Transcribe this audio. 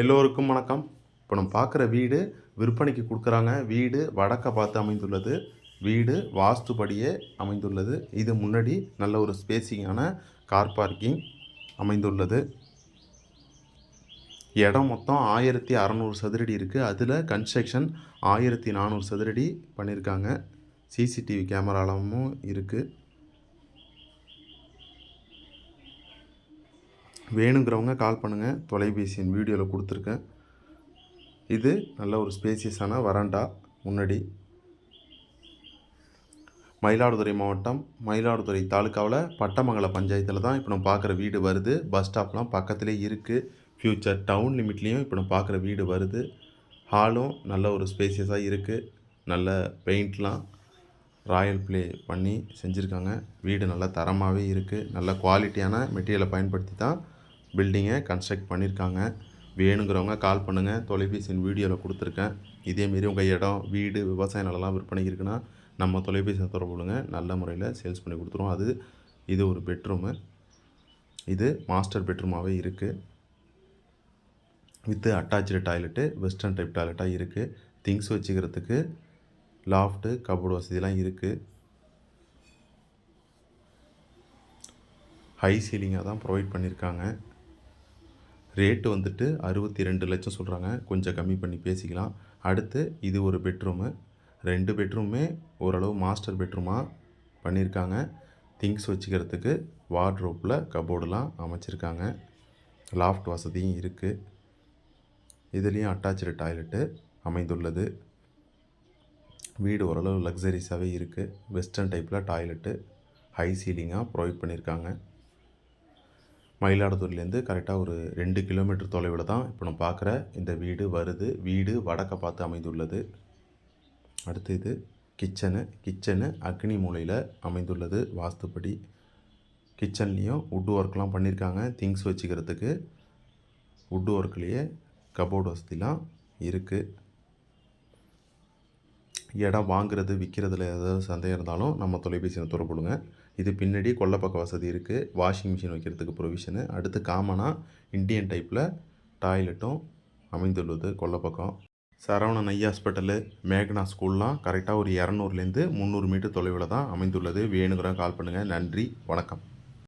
எல்லோருக்கும் வணக்கம். இப்போ நம்ம பார்க்குற வீடு விற்பனைக்கு கொடுக்குறாங்க. வீடு வடக்க பார்த்து அமைந்துள்ளது. வீடு வாஸ்துபடியே அமைந்துள்ளது. இது முன்னாடி நல்ல ஒரு ஸ்பேசிங்கான கார் பார்க்கிங் அமைந்துள்ளது. இடம் மொத்தம் ஆயிரத்தி அறநூறு சதுரடி இருக்குது அதில் கன்ஸ்ட்ரக்ஷன் ஆயிரத்தி நானூறு சதுரடி பண்ணியிருக்காங்க சிசிடிவி கேமராலமும் இருக்குது வேணுங்கிறவங்க கால் பண்ணுங்கள் தொலைபேசியின் வீடியோவில் கொடுத்துருக்கேன். இது நல்ல ஒரு ஸ்பேசியஸான வராண்டா முன்னாடி. மயிலாடுதுறை மாவட்டம் மயிலாடுதுறை தாலுக்காவில் பட்டமங்கல பஞ்சாயத்தில் தான் இப்போ நம்ம பார்க்குற வீடு வருது. பஸ் ஸ்டாப்லாம் பக்கத்துலேயே இருக்குது ஃப்யூச்சர் டவுன் லிமிட்லேயும் இப்போ நம்ம பார்க்குற வீடு வருது. ஹாலும் நல்ல ஒரு ஸ்பேசியஸாக இருக்குது நல்ல பெயிண்ட்லாம் ராயல் ப்ளே பண்ணி செஞ்சுருக்காங்க. வீடு நல்ல தரமாகவே இருக்குது நல்ல குவாலிட்டியான மெட்டீரியலை பயன்படுத்தி தான் பில்டிங்கை கன்ஸ்ட்ரக்ட் பண்ணியிருக்காங்க வேணுங்கிறவங்க கால் பண்ணுங்கள் தொலைபேசியின் வீடியோவில் கொடுத்துருக்கேன். இதேமாரி உங்கள் இடம் வீடு விவசாய நிலம்லாம் விற்பனைக்கு இருக்குன்னா நம்ம தொலைபேசியை தொடர்புடுங்க நல்ல முறையில் சேல்ஸ் பண்ணி கொடுத்துருவோம். அது இது ஒரு பெட்ரூமு இது மாஸ்டர் பெட்ரூமாகவே இருக்குது with attach toilet western type டாய்லெட்டாக இருக்குது திங்ஸ் வச்சுக்கிறதுக்கு லாஃப்ட்டு கபோர்டு வசதிலாம் இருக்குது ஹை சீலிங்காக தான் ப்ரொவைட் பண்ணியிருக்காங்க ரேட்டு வந்துட்டு அறுபத்தி ரெண்டு லட்சம் சொல்கிறாங்க கொஞ்சம் கம்மி பண்ணி பேசிக்கலாம். அடுத்து இது ஒரு பெட்ரூமு ரெண்டு பெட்ரூமே ஓரளவு மாஸ்டர் பெட்ரூமாக பண்ணியிருக்காங்க. திங்ஸ் வச்சுக்கிறதுக்கு வார்ட்ரோப்பில் கபோர்டுலாம் அமைச்சிருக்காங்க. லாஃப்ட் வசதியும் இருக்குது இதுலேயும் அட்டாச்சு டாய்லெட்டு அமைந்துள்ளது. வீடு ஓரளவு லக்ஸரிஸாகவே இருக்குது வெஸ்டர்ன் டைப்பில் டாய்லெட்டு ஹை சீலிங்காக ப்ரொவைட் பண்ணியிருக்காங்க. மயிலாடுதுறையிலேருந்து கரெக்டாக ஒரு ரெண்டு கிலோமீட்டர் தொலைவில் தான் இப்போ நம்ம பார்க்குற இந்த வீடு வருது. வீடு வடக்க பார்த்து அமைந்துள்ளது. அடுத்து இது கிச்சனு. கிச்சனு அக்னி மூலையில் அமைந்துள்ளது வாஸ்துப்படி. கிச்சன்லேயும் வுட் ஒர்க்லாம் பண்ணியிருக்காங்க திங்ஸ் வச்சுக்கிறதுக்கு. வுட் ஒர்க்லேயே கபோர்டு வசதிலாம் இருக்குது இடம் வாங்குறது விற்கிறதுல ஏதாவது சந்தேகம் இருந்தாலும் நம்ம தொலைபேசியில் தொடர்புடுங்க. இது பின்னாடி கொல்லப்பக்க வசதி இருக்குது வாஷிங் மிஷின் வைக்கிறதுக்கு ப்ரொவிஷனு. அடுத்து காமனாக இந்தியன் டைப்பில் டாய்லெட்டும் அமைந்துள்ளது கொல்லப்பக்கம் சரவணன் ஐ ஹாஸ்பிட்டலு மேக்னா ஸ்கூல்லாம் கரெக்டாக ஒரு இரநூறுலேருந்து முந்நூறு மீட்டர் தொலைவில் தான் அமைந்துள்ளது. வேணுங்கிற கால் பண்ணுங்கள் நன்றி. வணக்கம்.